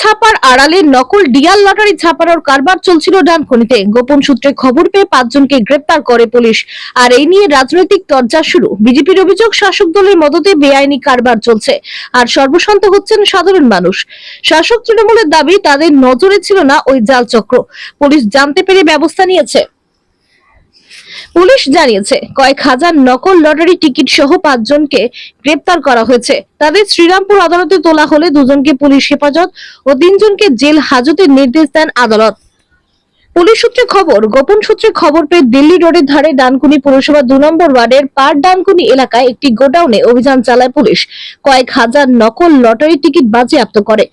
ছাপার আড়ালে নকল ডিয়াল লটারি ছাপানোর কারবার চলছিল ডানখনিতে। গোপন সূত্রে খবর পেয়ে পাঁচজনকে গ্রেপ্তার করে পুলিশ। আর এই নিয়ে রাজনৈতিক তরজা শুরু। বিজেপির অভিযোগ, শাসক দলের মদতে বেআইনি কারবার চলছে। আর সর্বশান্ত হচ্ছেন সাধারণ মানুষ। শাসক তৃণমূলের দাবি, তাদের নজরে ছিল না ওই জাল চক্র। পুলিশ জানতে পেরে ব্যবস্থা নিয়েছে। পুলিশ জানিয়েছে, কয়েক হাজার নকল লটারি টিকিট সহ পাঁচজনকে গ্রেপ্তার করা হয়েছে। তাদের শ্রীরামপুর আদালতে তোলা হলে দুজনকে পুলিশ হেফাজত ও তিনজনকে জেল হাজতের নির্দেশ দেন আদালত। পুলিশ সূত্রে খবর, গোপন সূত্রে খবর পেয়ে দিল্লি রোডের ধারে ডানকুনি পৌরসভা দু নম্বর ওয়ার্ডের পার ডানকুনি এলাকায় একটি গোডাউনে অভিযান চালায় পুলিশ। কয়েক হাজার নকল লটারি টিকিট বাজেয়াপ্ত করে।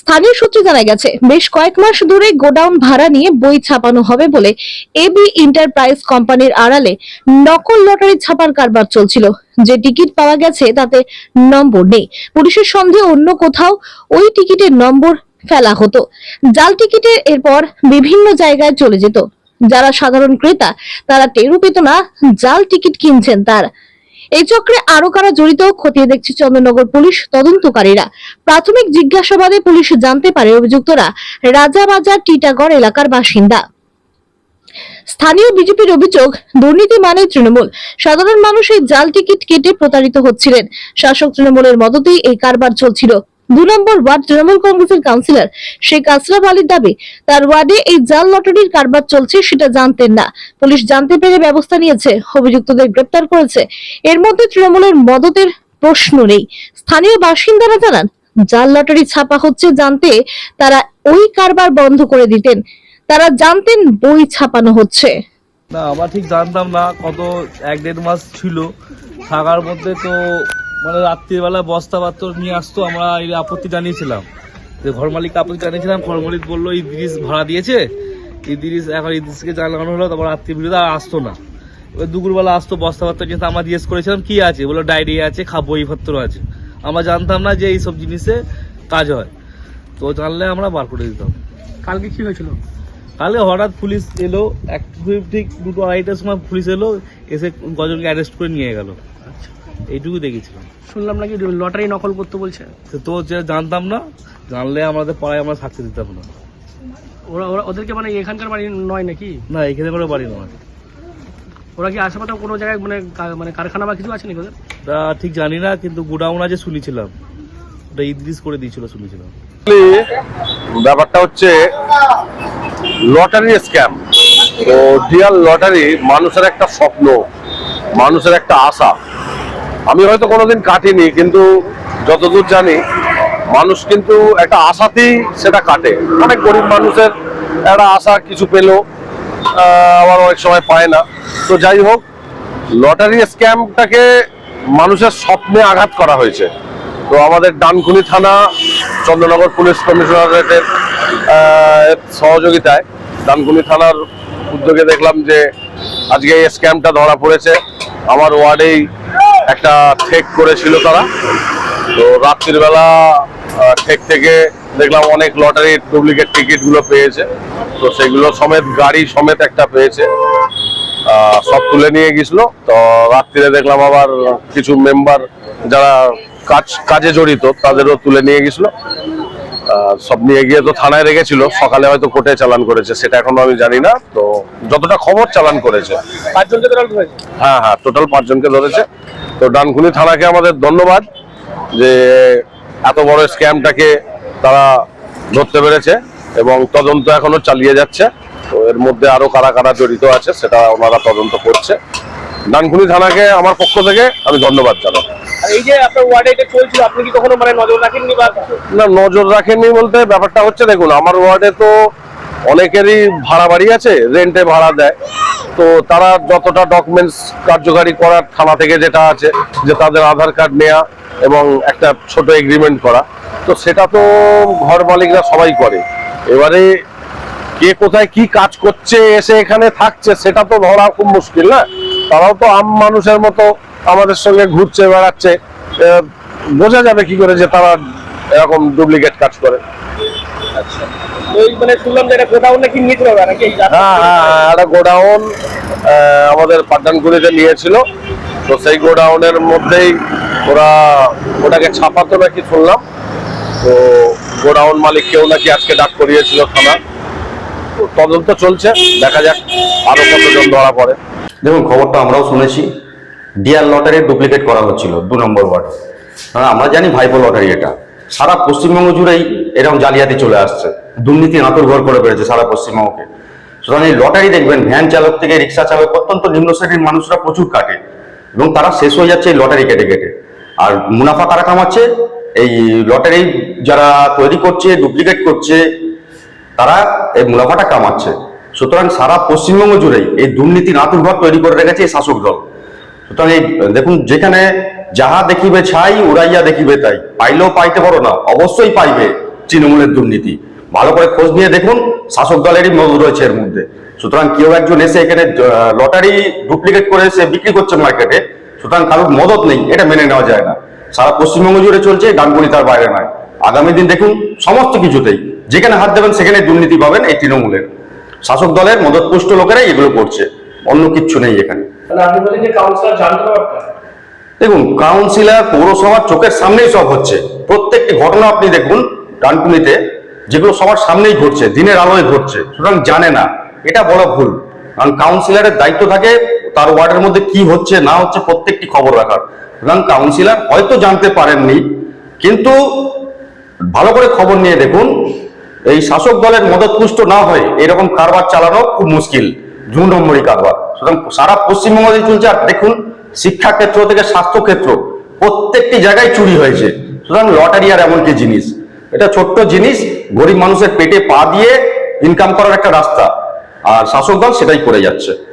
স্থানীয় সূত্রে জানা গেছে, বেশ কয়েক মাস ধরে গোডাউন ভাড়া নিয়ে বই ছাপানো হবে বলে এবি এন্টারপ্রাইজ কোম্পানির আড়ালে নকল লটারি ছাপার কারবার চলছিল। যে টিকিট পাওয়া গেছে তাতে নম্বর নেই। পুলিশের সন্দেহে অন্য কোথাও ওই টিকিটের নম্বর ফেলা হতো। জাল টিকিটের এরপর বিভিন্ন জায়গায় চলে যেত। যারা সাধারণ ক্রেতা, তারা টেরও পেত না জাল টিকিট কিনছেন তারা। এই চক্রে আরও কারা জড়িত খতিয়ে দেখছে চন্দ্রনগর পুলিশ তদন্তকারীরা। প্রাথমিক জিজ্ঞাসাবাদে পুলিশ জানতে পারে অভিযুক্তরা রাজাবাজার টিটাগড় এলাকার বাসিন্দা। স্থানীয় বিজেপির অভিযোগ, দুর্নীতি মানে তৃণমূল। সাধারণ মানুষ এই জাল টিকিট কেটে প্রতারিত হচ্ছিলেন। শাসক তৃণমূলের মদতেই এই কারবার চলছিল। দু নম্বর ওয়ার্ড তৃণমূল কংগ্রেসের কাউন্সিলর। শেখ আসলাম আলীর দাবি, তার ওয়ার্ডে এই জাল লটারির কারবার চলছে সেটা জানতেন না। পুলিশ জানতে পেরে ব্যবস্থা নিয়েছে, অভিযুক্তদের গ্রেপ্তার করেছে। এর মধ্যে তৃণমূলের মদতের প্রশ্ন নেই। স্থানীয় বাসিন্দারা জানান, জাল লটারি ছাপা হচ্ছে জানতে তারা ওই কারবার বন্ধ করে দিতেন। তারা জানতেন বই ছাপানো হচ্ছে। না, আমরা ঠিক জানতাম না, কত এক দেড় মাস ছিল। থাকার মধ্যে তো মানে রাত্রিবেলা বস্তা পাত্র নিয়ে আসতো আমরা এই আপত্তি জানিয়েছিলাম। যে ঘর মালিককে আপত্তি জানিয়েছিলাম ঘর মালিক বলল এই জিনিস ভাড়া দিয়েছে। এই জিনিস এখন এই জিনিসকে জানানো হলো তারপর রাত্রি বিরুদ্ধে আর আসতো না। এবার দুপুরবেলা আসতো বস্তা পাত্র কিন্তু আমরা জিজ্ঞেস করেছিলাম কি আছে? বলল ডায়েরি আছে খা বইপত্র আছে। আমরা জানতাম না যে এইসব জিনিসে কাজ হয়। তো জানলে আমরা বার করে দিতাম। কালকে কি হয়েছিল? কালকে হঠাৎ পুলিশ এলো এক ঠিক দুটো আড়াইটার সময় পুলিশ এলো এসে কজনকে অ্যারেস্ট করে নিয়ে গেল। আচ্ছা। এইটুকু দেখেছিলাম। শুনলাম নাকি লটারি নকল করতে বলছে। তো তো যে জানতাম না জানলে আমাদের পাড়ায় আমরা থাকতে দিতাম না। ওরা ওরা ওদেরকে মানে এখানকার বাড়ি নয় নাকি? না এখানে করে বাড়ি নয়। ওরা কি আশেপাশে কোনো জায়গায় মানে মানে কারখানা বা কিছু আছে নাকি ওদের? তা ঠিক জানি না কিন্তু গোডাউন আছে শুনেছিলাম। ওটা ইদ্রিস করে দিয়েছিল শুনেছিলাম। ব্যাপারটা হচ্ছে লটারি স্ক্যাম তো ডিয়াল লটারি মানুষের একটা স্বপ্ন মানুষের একটা আশা। আমি হয়তো কোনোদিন কাটিনি, কিন্তু যতদূর জানি, মানুষ কিন্তু একটা আশাতেই সেটা কাটে। অনেক গরিব মানুষের একটা আশা কিছু পেল আবার অনেক সময় পায় না। তো যাই হোক, লটারি স্ক্যামটাকে মানুষের স্বপ্নে আঘাত করা হয়েছে। তো আমাদের ডানকুনি থানা, চন্দ্রনগর পুলিশ কমিশনারেটের সহযোগিতায় ডানকুনি থানার উদ্যোগে দেখলাম যে, আজকে এই স্ক্যামটা ধরা পড়েছে। আমার ওয়ার্ডেই একটা ঠেক করেছিল তারা। তো রাত্রিবেলা ঠেক থেকে দেখলাম অনেক লটারির ডুপ্লিকেট টিকিটগুলো পেয়েছে। তো সেগুলো সমেত, গাড়ি সমেত একটা পেয়েছে। সব তুলে নিয়ে গেছিল। তো রাত্রিরে দেখলাম আবার কিছু মেম্বার যারা কাজ, কাজে জড়িত, তাদেরও তুলে নিয়ে গেছিল। সব নিয়ে গিয়ে তো থানায় রেখেছিল। সকালে হয়তো কোর্টে চালান করেছে সেটা এখনও আমি জানি না। তো যতটা খবর চালান করেছে। হ্যাঁ হ্যাঁ টোটাল পাঁচজনকে ধরেছে। তো ডানকুনি থানাকে আমাদের ধন্যবাদ যে এত বড় স্ক্যামটাকে তারা ধরতে পেরেছে এবং তদন্ত এখনও চালিয়ে যাচ্ছে। তো এর মধ্যে আরও কারা কারা জড়িত আছে সেটা ওনারা তদন্ত করছে। ডানকুনি থানাকে আমার পক্ষ থেকে আমি ধন্যবাদ জানাই। এই যে আপনার ওয়ার্ডে এটা চলছিল আপনি কি কখনো মানে নজর রাখেননি বা না নজর রাখেননি বলতে ব্যাপারটা হচ্ছে দেখুন আমার ওয়ার্ডে তো অনেকেরই ভাড়া বাড়ি আছে রেন্টে ভাড়া দেয়। তো তারা যতটা ডকুমেন্টস কার্যকারী করার থানা থেকে যেটা আছে যে তাদের আধার কার্ড নেওয়া এবং একটা ছোট এগ্রিমেন্ট করা তো সেটা তো ঘর মালিকরা সবাই করে। এবারে কে কোথায় কি কাজ করছে এসে এখানে থাকছে সেটা তো ধরা খুব মুশকিল না? তারাও তো আম মানুষের মতো আমাদের সঙ্গে ঘুরছে বেড়াচ্ছে। বোঝা যাবে কি করে যে তারা এরকম ডুপ্লিকেট কাজ করে। ওই শুনলাম যে এটা গোডাউন নাকি নিয়েছিল ওরা নাকি? একটা গোডাউন আমাদের পাঠানকুড়িতে নিয়েছিল। তো সেই গোডাউনের মধ্যেই ওরা ওটাকে ছাপাতো নাকি শুনলাম। তো গোডাউন মালিককেও নাকি আজকে ডাক করিয়েছিল থানা তদন্ত চলছে দেখা যাক আরও কতজন ধরা পড়ে। দেখুন, খবরটা আমরাও শুনেছি। ডিয়ার লটারি ডুপ্লিকেট করা হচ্ছিল, দু নম্বর ওয়ার্ডে আমরা জানি ভাইপো লটারি এটা। সারা পশ্চিমবঙ্গ জুড়েই এরকম জালিয়াতি চলে আসছে। দুর্নীতি নাতুর ঘর করে পেরেছে সারা পশ্চিমবঙ্গকে। সুতরাং এই লটারি দেখবেন, ভ্যান চালক থেকে রিক্সা চালক অত্যন্ত নিম্ন শ্রেণির মানুষরা প্রচুর কাটে এবং তারা শেষ হয়ে যাচ্ছে এই লটারি কেটে কেটে আর মুনাফা কারা কামাচ্ছে, এই লটারি যারা তৈরি করছে ডুপ্লিকেট করছে, তারা এই মুনাফাটা কামাচ্ছে। সুতরাং সারা পশ্চিমবঙ্গ জুড়েই এই দুর্নীতি নাতুরঘর তৈরি করে রেখেছে এই শাসক দল। সুতরাং এই, দেখুন, যেখানে যাহা দেখিবে ছাই, উড়াইয়া দেখিবে তাই। পাইলেও পাইতে পারো না, অবশ্যই পাইবে তৃণমূলের দুর্নীতি। ভালো করে খোঁজ নিয়ে দেখুন, শাসক দলেরই মদত রয়েছে এর মধ্যে। সুতরাং কেউ একজন এসে এখানে লটারি ডুপ্লিকেট করে এসে বিক্রি করছে মার্কেটে, সুতরাং কারোর মদত নেই, এটা মেনে নেওয়া যায় না। সারা পশ্চিমবঙ্গ জুড়ে চলছে গানগুলি তার বাইরে নয়। আগামী দিন দেখুন, সমস্ত কিছুতেই, যেখানে হাত দেবেন সেখানে দুর্নীতি পাবেন এই তৃণমূলের। শাসক দলের মদতপুষ্ট লোকেরাই এগুলো করছে। অন্য কিচ্ছু নেই এখানে। দেখুন কাউন্সিলর পৌরসভার চোখের সামনেই সব হচ্ছে। প্রত্যেকটি ঘটনা আপনি দেখুন ডানকুনিতে যেগুলো সবার সামনেই ঘটছে দিনের আলোয় ঘটছে সুতরাং জানে না। এটা বড় ভুল। কারণ কাউন্সিলরের দায়িত্ব থাকে তার ওয়ার্ডের মধ্যে কি হচ্ছে না হচ্ছে প্রত্যেকটি খবর রাখার। সুতরাং কাউন্সিলর হয়তো জানতে পারেননি কিন্তু ভালো করে খবর নিয়ে দেখুন এই শাসক দলের মদত পুষ্ট না হয়ে এরকম কারবার চালানো খুব মুশকিল। দু নম্বরই কারবার। সুতরাং সারা পশ্চিমবঙ্গে চলছে, আর দেখুন, শিক্ষাক্ষেত্র থেকে স্বাস্থ্যক্ষেত্র প্রত্যেকটি জায়গায় চুরি হয়েছে। সুতরাং লটারি আর এমন কি জিনিস। এটা ছোট্ট জিনিস, গরিব মানুষের পেটে পা দিয়ে ইনকাম করার একটা রাস্তা। আর শাসক দল সেটাই করে যাচ্ছে।